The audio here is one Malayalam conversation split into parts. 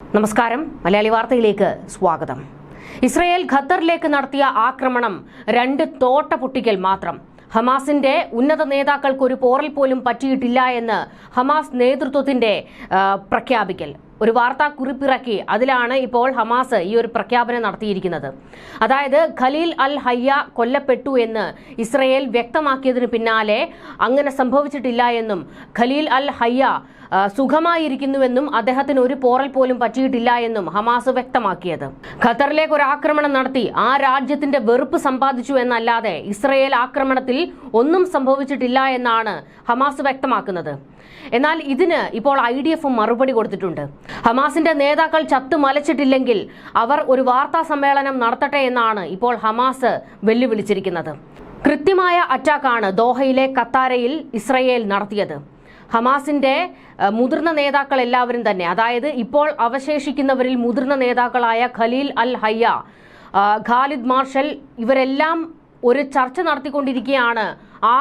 നമസ്കാരം. മലയാളി വാർത്തയിലേക്ക് സ്വാഗതം. ഇസ്രയേൽ ഖത്തറിലേക്ക് നടത്തിയ ആക്രമണം രണ്ട് തോട്ട പൊട്ടിക്കൽ മാത്രം. ഹമാസിന്റെ ഉന്നത നേതാക്കൾക്ക് ഒരു പോറൽ പോലും പറ്റിയിട്ടില്ല എന്ന് ഹമാസ് നേതൃത്വത്തിന്റെ പ്രഖ്യാപിക്കൽ. ഒരു വാർത്താ കുറിപ്പിറക്കി അതിലാണ് ഇപ്പോൾ ഹമാസ് ഈ ഒരു പ്രഖ്യാപനം നടത്തിയിരിക്കുന്നത്. അതായത് ഖലീൽ അൽ ഹയ്യ കൊല്ലപ്പെട്ടു എന്ന് ഇസ്രയേൽ വ്യക്തമാക്കിയതിന് പിന്നാലെ അങ്ങനെ സംഭവിച്ചിട്ടില്ല എന്നും ഖലീൽ അൽ ഹയ്യ സുഖമായിരിക്കുന്നുവെന്നും അദ്ദേഹത്തിന് ഒരു പോറൽ പോലും പറ്റിയിട്ടില്ല എന്നും ഹമാസ് വ്യക്തമാക്കിയത്. ഖത്തറിലേക്ക് ഒരു ആക്രമണം നടത്തി. ആ രാജ്യത്തിന്റെ വെറുപ്പ് സമ്പാദിച്ചു എന്നല്ലാതെ ഇസ്രയേൽ ആക്രമണത്തിൽ ഒന്നും സംഭവിച്ചിട്ടില്ല എന്നാണ് ഹമാസ് വ്യക്തമാക്കുന്നത്. എന്നാൽ ഇതിന് ഇപ്പോൾ ഐ ഡി എഫും മറുപടി കൊടുത്തിട്ടുണ്ട്. ഹമാസിന്റെ നേതാക്കൾ ചത്തു മലച്ചിട്ടില്ലെങ്കിൽ അവർ ഒരു വാർത്താ സമ്മേളനം നടത്തട്ടെ എന്നാണ് ഇപ്പോൾ ഹമാസ് വെല്ലുവിളിച്ചിരിക്കുന്നത്. കൃത്യമായ അറ്റാക്കാണ് ദോഹയിലെ കത്താരയിൽ ഇസ്രയേൽ നടത്തിയത്. ഹമാസിന്റെ മുതിർന്ന നേതാക്കൾ എല്ലാവരും തന്നെ അതായത് ഇപ്പോൾ അവശേഷിക്കുന്നവരിൽ മുതിർന്ന നേതാക്കളായ Khalil al Hayya Khalid Mashal ഇവരെല്ലാം ഒരു ചർച്ച നടത്തിക്കൊണ്ടിരിക്കുകയാണ് ആ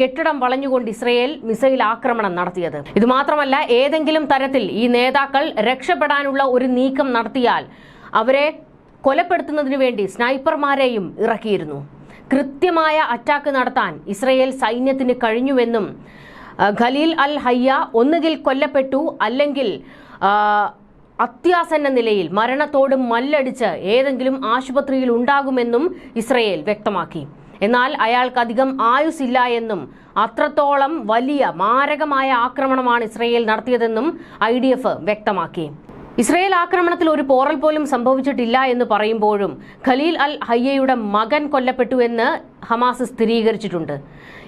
കെട്ടിടം വളഞ്ഞുകൊണ്ട് ഇസ്രയേൽ മിസൈൽ ആക്രമണം നടത്തിയത്. ഇത് മാത്രമല്ല ഏതെങ്കിലും തരത്തിൽ ഈ നേതാക്കൾ രക്ഷപ്പെടാനുള്ള ഒരു നീക്കം നടത്തിയാൽ അവരെ കൊലപ്പെടുത്തുന്നതിനു വേണ്ടി സ്നൈപ്പർമാരെയും ഇറക്കിയിരുന്നു. കൃത്യമായ അറ്റാക്ക് നടത്താൻ ഇസ്രയേൽ സൈന്യത്തിന് കഴിഞ്ഞുവെന്നും ഖലീൽ അൽ ഹയ്യ ഒന്നുകിൽ കൊല്ലപ്പെട്ടു അല്ലെങ്കിൽ അത്യാസന്ന നിലയിൽ മരണത്തോട് മല്ലടിച്ച് ഏതെങ്കിലും ആശുപത്രിയിൽ ഉണ്ടാകുമെന്നും ഇസ്രയേൽ വ്യക്തമാക്കി. എന്നാൽ അയാൾക്കധികം ആയുസില്ല എന്നും അത്രത്തോളം വലിയ മാരകമായ ആക്രമണമാണ് ഇസ്രയേൽ നടത്തിയതെന്നും ഐ വ്യക്തമാക്കി. ഇസ്രയേൽ ആക്രമണത്തിൽ ഒരു പോറൽ പോലും സംഭവിച്ചിട്ടില്ല എന്ന് പറയുമ്പോഴും ഖലീൽ അൽ ഹയ്യയുടെ മകൻ കൊല്ലപ്പെട്ടു എന്ന് ഹമാസ് സ്ഥിരീകരിച്ചിട്ടുണ്ട്.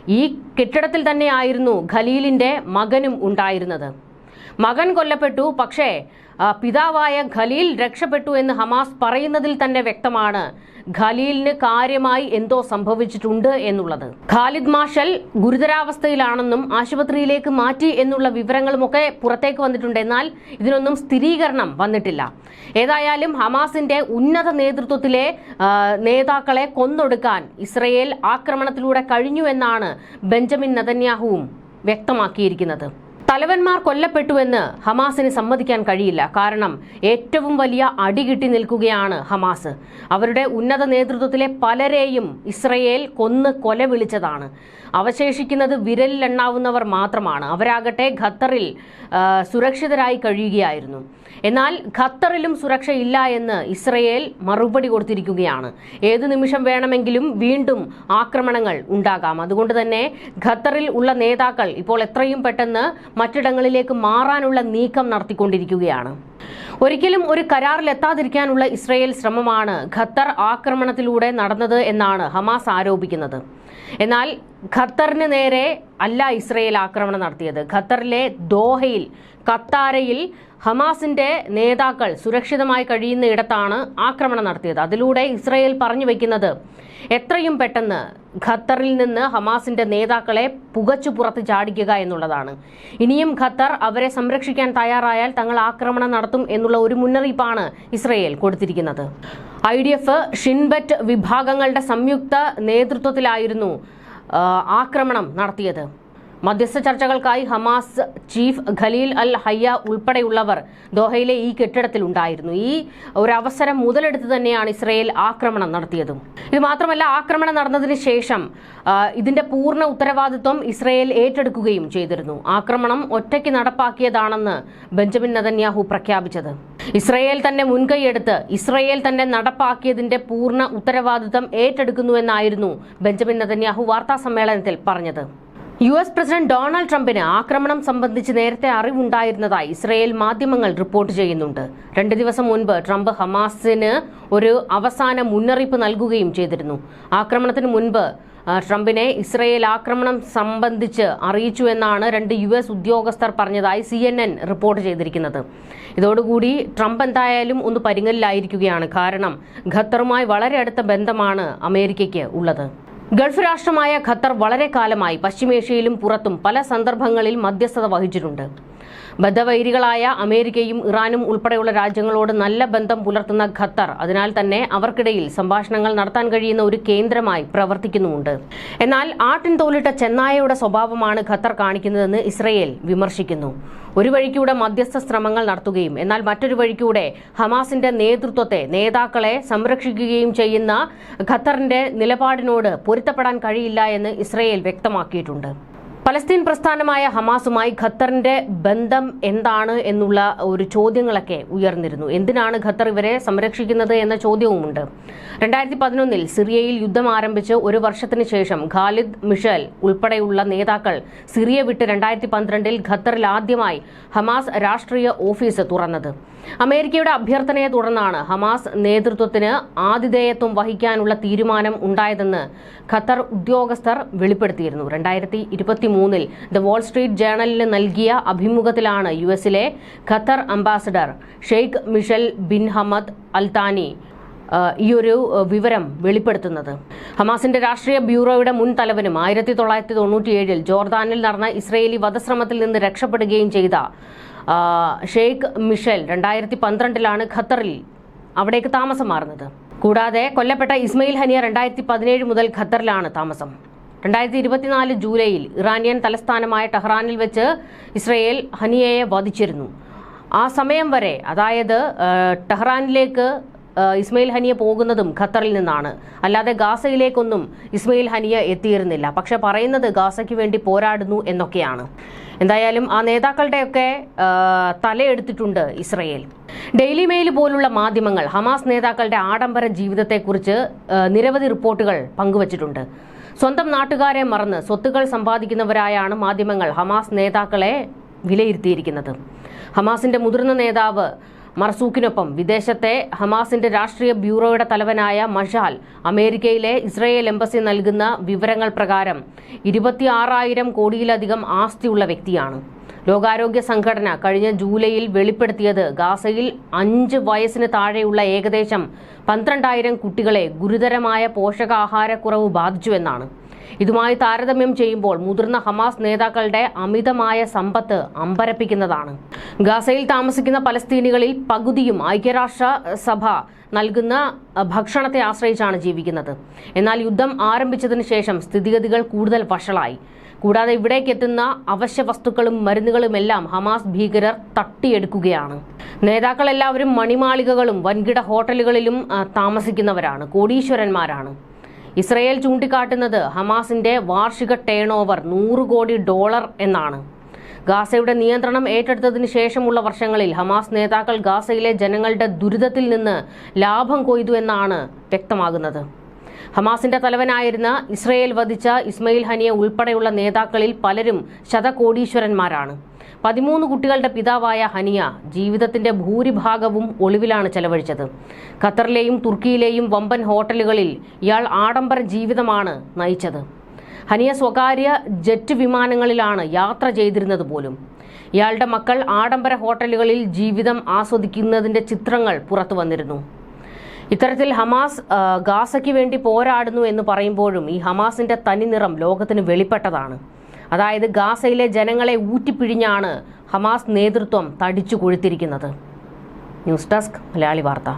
ഈ കെട്ടിടത്തിൽ തന്നെയായിരുന്നു ഖലീലിന്റെ മകനും ഉണ്ടായിരുന്നത്. മകൻ കൊല്ലപ്പെട്ടു പക്ഷേ പിതാവായ ഖലീൽ രക്ഷപ്പെട്ടു എന്ന് ഹമാസ് പറയുന്നതിൽ തന്നെ വ്യക്തമാണ്. ഖലീലിന് കാര്യമായി എന്തോ സംഭവിച്ചിട്ടുണ്ട് എന്നുള്ളത്. ഖാലിദ് മാഷൽ ഗുരുതരാവസ്ഥയിലാണെന്നും ആശുപത്രിയിലേക്ക് മാറ്റി എന്നുള്ള വിവരങ്ങളുമൊക്കെ പുറത്തേക്ക് വന്നിട്ടുണ്ട്. എന്നാൽ ഇതിനൊന്നും സ്ഥിരീകരണം വന്നിട്ടില്ല. ഏതായാലും ഹമാസിന്റെ ഉന്നത നേതൃത്വത്തിലെ നേതാക്കളെ കൊന്നൊടുക്കാൻ ഇസ്രയേൽ ആക്രമണത്തിലൂടെ കഴിഞ്ഞു എന്നാണ് ബെഞ്ചമിൻ നതന്യാഹുവും വ്യക്തമാക്കിയിരിക്കുന്നത്. തലവന്മാർ കൊല്ലപ്പെട്ടുവെന്ന് ഹമാസിന് സമ്മതിക്കാൻ കഴിയില്ല. കാരണം ഏറ്റവും വലിയ അടി കിട്ടി നിൽക്കുകയാണ് ഹമാസ്. അവരുടെ ഉന്നത നേതൃത്വത്തിലെ പലരെയും ഇസ്രയേൽ കൊന്ന് കൊല വിളിച്ചതാണ്. അവശേഷിക്കുന്നത് വിരലിലെണ്ണാവുന്നവർ മാത്രമാണ്. അവരാകട്ടെ ഖത്തറിൽ സുരക്ഷിതരായി കഴിയുകയായിരുന്നു. എന്നാൽ ഖത്തറിലും സുരക്ഷയില്ല എന്ന് ഇസ്രയേൽ മറുപടി കൊടുത്തിരിക്കുകയാണ്. ഏതു നിമിഷം വേണമെങ്കിലും വീണ്ടും ആക്രമണങ്ങൾ ഉണ്ടാകാം. അതുകൊണ്ട് തന്നെ ഖത്തറിൽ ഉള്ള നേതാക്കൾ ഇപ്പോൾ എത്രയും പെട്ടെന്ന് മറ്റിടങ്ങളിലേക്ക് മാറാനുള്ള നീക്കം നടത്തിക്കൊണ്ടിരിക്കുകയാണ്. ഒരിക്കലും ഒരു കരാറിലെത്താതിരിക്കാനുള്ള ഇസ്രയേൽ ശ്രമമാണ് ഖത്തർ ആക്രമണത്തിലൂടെ നടന്നത് എന്നാണ് ഹമാസ് ആരോപിക്കുന്നത്. എന്നാൽ ഖത്തറിന് നേരെ അല്ല ഇസ്രയേൽ ആക്രമണം നടത്തിയത്. ഖത്തറിലെ ദോഹയിൽ കത്താരയിൽ ഹമാസിന്റെ നേതാക്കൾ സുരക്ഷിതമായി കഴിയുന്ന ഇടത്താണ് ആക്രമണം നടത്തിയത്. അതിലൂടെ ഇസ്രയേൽ പറഞ്ഞു വയ്ക്കുന്നത് എത്രയും പെട്ടെന്ന് ഖത്തറിൽ നിന്ന് ഹമാസിന്റെ നേതാക്കളെ പുകച്ചു പുറത്ത് ചാടിക്കുക എന്നുള്ളതാണ്. ഇനിയും ഖത്തർ അവരെ സംരക്ഷിക്കാൻ തയ്യാറായാൽ തങ്ങൾ ആക്രമണം നടത്തും എന്നുള്ള ഒരു മുന്നറിയിപ്പാണ് ഇസ്രയേൽ കൊടുത്തിരിക്കുന്നത്. ഐ ഡി എഫ് ഷിൻബറ്റ് വിഭാഗങ്ങളുടെ സംയുക്ത നേതൃത്വത്തിലായിരുന്നു ആക്രമണം നടത്തിയത്. മധ്യസ്ഥ ചർച്ചകൾക്കായി Hamas chief Khalil al Hayya ഉൾപ്പെടെയുള്ളവർ ദോഹയിലെ ഈ കെട്ടിടത്തിൽ ഉണ്ടായിരുന്നു ഈ ഒരു അവസരം മുതലെടുത്ത് തന്നെയാണ് ഇസ്രയേൽ ആക്രമണം നടത്തിയതും. ഇത് മാത്രമല്ല ആക്രമണം നടന്നതിന് ശേഷം ഇതിന്റെ പൂർണ ഉത്തരവാദിത്വം ഇസ്രയേൽ ഏറ്റെടുക്കുകയും ചെയ്തിരുന്നു. ആക്രമണം ഒറ്റയ്ക്ക് നടപ്പാക്കിയതാണെന്ന് ബെഞ്ചമിൻ നതന്യാഹു പ്രഖ്യാപിച്ചത്. ഇസ്രയേൽ തന്നെ മുൻകൈയെടുത്ത് ഇസ്രയേൽ തന്നെ നടപ്പാക്കിയതിന്റെ പൂർണ ഉത്തരവാദിത്വം ഏറ്റെടുക്കുന്നുവെന്നായിരുന്നു ബെഞ്ചമിൻ നതന്യാഹു വാർത്താ സമ്മേളനത്തിൽ പറഞ്ഞത്. യു എസ് പ്രസിഡന്റ് ഡൊണാൾഡ് ട്രംപിന് ആക്രമണം സംബന്ധിച്ച് നേരത്തെ അറിവുണ്ടായിരുന്നതായി ഇസ്രയേൽ മാധ്യമങ്ങൾ റിപ്പോർട്ട് ചെയ്യുന്നുണ്ട്. രണ്ട് ദിവസം മുൻപ് ട്രംപ് ഹമാസിന് ഒരു അവസാന മുന്നറിയിപ്പ് നൽകുകയും ചെയ്തിരുന്നു. ആക്രമണത്തിന് മുൻപ് ട്രംപിനെ ഇസ്രയേൽ ആക്രമണം സംബന്ധിച്ച് അറിയിച്ചു എന്നാണ് രണ്ട് യു എസ് ഉദ്യോഗസ്ഥർ പറഞ്ഞതായി സി എൻ എൻ റിപ്പോർട്ട് ചെയ്തിരിക്കുന്നത്. ഇതോടുകൂടി ട്രംപ് എന്തായാലും ഒന്ന് പരിങ്ങലിലായിരിക്കുകയാണ് കാരണം ഖത്തറുമായി വളരെ അടുത്ത ബന്ധമാണ് അമേരിക്കയ്ക്ക് ഉള്ളത്. ഗൾഫ് രാഷ്ട്രമായ ഖത്തർ വളരെ കാലമായി പശ്ചിമേഷ്യയിലും പുറത്തും പല സന്ദർഭങ്ങളിൽ മധ്യസ്ഥത വഹിച്ചിട്ടുണ്ട്. ബദ്ധവൈരികളായ അമേരിക്കയും ഇറാനും ഉൾപ്പെടെയുള്ള രാജ്യങ്ങളോട് നല്ല ബന്ധം പുലർത്തുന്ന ഖത്തർ. അതിനാൽ തന്നെ അവർക്കിടയിൽ സംഭാഷണങ്ങൾ നടത്താൻ കഴിയുന്ന ഒരു കേന്ദ്രമായി പ്രവർത്തിക്കുന്നുമുണ്ട്. എന്നാൽ ആട്ടിൻ തോലിട്ട ചെന്നായയുടെ സ്വഭാവമാണ് ഖത്തർ കാണിക്കുന്നതെന്ന് ഇസ്രയേൽ വിമർശിക്കുന്നു. ഒരു വഴിക്കൂടെ മധ്യസ്ഥ ശ്രമങ്ങൾ നടത്തുകയും എന്നാൽ മറ്റൊരു വഴിക്കൂടെ ഹമാസിന്റെ നേതൃത്വത്തെ നേതാക്കളെ സംരക്ഷിക്കുകയും ചെയ്യുന്ന ഖത്തറിന്റെ നിലപാടിനോട് പൊരുത്തപ്പെടാൻ കഴിയില്ല എന്ന് ഇസ്രയേൽ വ്യക്തമാക്കിയിട്ടുണ്ട്. പലസ്തീൻ പ്രസ്ഥാനമായ ഹമാസുമായി ഖത്തറിന്റെ ബന്ധം എന്താണ് എന്നുള്ള ഒരു ചോദ്യങ്ങളൊക്കെ ഉയർന്നിരുന്നു. എന്തിനാണ് ഖത്തർ ഇവരെ സംരക്ഷിക്കുന്നത് എന്ന ചോദ്യവുമുണ്ട്. രണ്ടായിരത്തി പതിനൊന്നിൽ സിറിയയിൽ യുദ്ധം ആരംഭിച്ച് ഒരു വർഷത്തിന് ശേഷം ഖാലിദ് മിഷൽ ഉൾപ്പെടെയുള്ള നേതാക്കൾ സിറിയ വിട്ട് രണ്ടായിരത്തി പന്ത്രണ്ടിൽ ഖത്തറിൽ ആദ്യമായി ഹമാസ് രാഷ്ട്രീയ ഓഫീസ് തുറന്നത്. അമേരിക്കയുടെ അഭ്യർത്ഥനയെ തുടർന്നാണ് ഹമാസ് നേതൃത്വത്തിന് ആതിഥേയത്വം വഹിക്കാനുള്ള തീരുമാനം ഉണ്ടായതെന്ന് ഖത്തർ ഉദ്യോഗസ്ഥർ വെളിപ്പെടുത്തിയിരുന്നു. രണ്ടായിരത്തി മൂന്നിൽ ദ വാൾ സ്ട്രീറ്റ് ജേണലിന് നൽകിയ അഭിമുഖത്തിലാണ് യു എസിലെ Qatar ambassador Sheikh Mishal bin Hamad Al Thani ഈ ഒരു വിവരം വെളിപ്പെടുത്തുന്നത്. ഹമാസിന്റെ രാഷ്ട്രീയ ബ്യൂറോയുടെ മുൻ തലവനും ആയിരത്തി തൊള്ളായിരത്തി തൊണ്ണൂറ്റിയേഴിൽ ജോർദാനിൽ നടന്ന ഇസ്രയേലി വധശ്രമത്തിൽ നിന്ന് രക്ഷപ്പെടുകയും ചെയ്ത ഷെയ്ഖ് മിഷൽ രണ്ടായിരത്തി പന്ത്രണ്ടിലാണ് ഖത്തറിൽ അവിടേക്ക് താമസം മാറുന്നത്. കൂടാതെ കൊല്ലപ്പെട്ട ഇസ്മയിൽ ഹനിയ രണ്ടായിരത്തി പതിനേഴ് മുതൽ ഖത്തറിലാണ് താമസം. രണ്ടായിരത്തി ഇരുപത്തിനാല് ജൂലൈയിൽ ഇറാനിയൻ തലസ്ഥാനമായ ടെഹ്റാനിൽ വെച്ച് ഇസ്രയേൽ ഹനിയയെ വധിച്ചിരുന്നു ആ സമയം വരെ അതായത് ടെഹ്റാനിലേക്ക് ഇസ്മയിൽ ഹനിയ പോകുന്നതും ഖത്തറിൽ നിന്നാണ്. അല്ലാതെ ഗാസയിലേക്കൊന്നും ഇസ്മയിൽ ഹനിയ എത്തിയിരുന്നില്ല. പക്ഷെ പറയുന്നത് ഗാസയ്ക്ക് വേണ്ടി പോരാടുന്നു എന്നൊക്കെയാണ്. എന്തായാലും ആ നേതാക്കളുടെയൊക്കെ തലയെടുത്തിട്ടുണ്ട് ഇസ്രയേൽ. ഡെയിലി മെയിൽ പോലുള്ള മാധ്യമങ്ങൾ ഹമാസ് നേതാക്കളുടെ ആഡംബര ജീവിതത്തെക്കുറിച്ച് നിരവധി റിപ്പോർട്ടുകൾ പങ്കുവച്ചിട്ടുണ്ട്. സ്വന്തം നാട്ടുകാരെ മറന്ന് സ്വത്തുക്കൾ സമ്പാദിക്കുന്നവരായാണ് മാധ്യമങ്ങൾ ഹമാസ് നേതാക്കളെ വിലയിരുത്തിയിരിക്കുന്നത്. ഹമാസിന്റെ മുതിർന്ന നേതാവ് മർസൂക്കിനൊപ്പം വിദേശത്തെ ഹമാസിന്റെ രാഷ്ട്രീയ ബ്യൂറോയുടെ തലവനായ മഷാൽ അമേരിക്കയിലെ ഇസ്രയേൽ എംബസി നൽകുന്ന വിവരങ്ങൾ പ്രകാരം ഇരുപത്തിയാറായിരം കോടിയിലധികം ആസ്തിയുള്ള വ്യക്തിയാണ്. ലോകാരോഗ്യ സംഘടന കഴിഞ്ഞ ജൂലൈയിൽ വെളിപ്പെടുത്തിയത് ഗാസയിൽ അഞ്ച് വയസ്സിന് താഴെയുള്ള ഏകദേശം പന്ത്രണ്ടായിരം കുട്ടികളെ ഗുരുതരമായ പോഷകാഹാരക്കുറവ് ബാധിച്ചുവെന്നാണ്. ഇതുമായി താരതമ്യം ചെയ്യുമ്പോൾ മുതിർന്ന ഹമാസ് നേതാക്കളുടെ അമിതമായ സമ്പത്ത് അമ്പരപ്പിക്കുന്നതാണ്. ഗാസയിൽ താമസിക്കുന്ന പലസ്തീനികളിൽ പകുതിയും ഐക്യരാഷ്ട്ര സഭ നൽകുന്ന ഭക്ഷണത്തെ ആശ്രയിച്ചാണ് ജീവിക്കുന്നത്. എന്നാൽ യുദ്ധം ആരംഭിച്ചതിന് ശേഷം സ്ഥിതിഗതികൾ കൂടുതൽ വഷളായി. കൂടാതെ ഇവിടേക്ക് എത്തുന്ന അവശ്യ വസ്തുക്കളും മരുന്നുകളും എല്ലാം ഹമാസ് ഭീകരർ തട്ടിയെടുക്കുകയാണ്. നേതാക്കൾ എല്ലാവരും മണിമാളികകളും വൻകിട ഹോട്ടലുകളിലും താമസിക്കുന്നവരാണ് കോടീശ്വരന്മാരാണ്. ഇസ്രയേൽ ചൂണ്ടിക്കാട്ടുന്നത് ഹമാസിന്റെ വാർഷിക ടേൺ ഓവർ നൂറ് കോടി ഡോളർ എന്നാണ്. ഗാസയുടെ നിയന്ത്രണം ഏറ്റെടുത്തതിന് ശേഷമുള്ള വർഷങ്ങളിൽ ഹമാസ് നേതാക്കൾ ഗാസയിലെ ജനങ്ങളുടെ ദുരിതത്തിൽ നിന്ന് ലാഭം കൊയ്തു എന്നാണ് വ്യക്തമാകുന്നത്. ഹമാസിന്റെ തലവനായിരുന്ന ഇസ്രയേൽ വധിച്ച ഇസ്മയിൽ ഹനിയ ഉൾപ്പെടെയുള്ള നേതാക്കളിൽ പലരും ശതകോടീശ്വരന്മാരാണ്. പതിമൂന്ന് കുട്ടികളുടെ പിതാവായ ഹനിയ ജീവിതത്തിന്റെ ഭൂരിഭാഗവും ഒളിവിലാണ് ചെലവഴിച്ചത്. ഖത്തറിലെയും തുർക്കിയിലെയും വമ്പൻ ഹോട്ടലുകളിൽ ഇയാൾ ആഡംബര ജീവിതമാണ് നയിച്ചത്. ഹനിയ സ്വകാര്യ ജെറ്റ് വിമാനങ്ങളിലാണ് യാത്ര ചെയ്തിരുന്നത് പോലും. ഇയാളുടെ മക്കൾ ആഡംബര ഹോട്ടലുകളിൽ ജീവിതം ആസ്വദിക്കുന്നതിന്റെ ചിത്രങ്ങൾ പുറത്തു വന്നിരുന്നു. ഇത്തരത്തിൽ ഹമാസ് ഗാസയ്ക്ക് വേണ്ടി പോരാടുന്നു എന്ന് പറയുമ്പോഴും ഈ ഹമാസിന്റെ തനിനിറം ലോകത്തിന് വെളിപ്പെട്ടതാണ്. അതായത് ഗാസയിലെ ജനങ്ങളെ ഊറ്റിപ്പിഴിഞ്ഞാണ് ഹമാസ് നേതൃത്വം തടിച്ചു കൊഴുത്തിരിക്കുന്നത്. ന്യൂസ് ഡെസ്ക് മലയാളി വാർത്ത.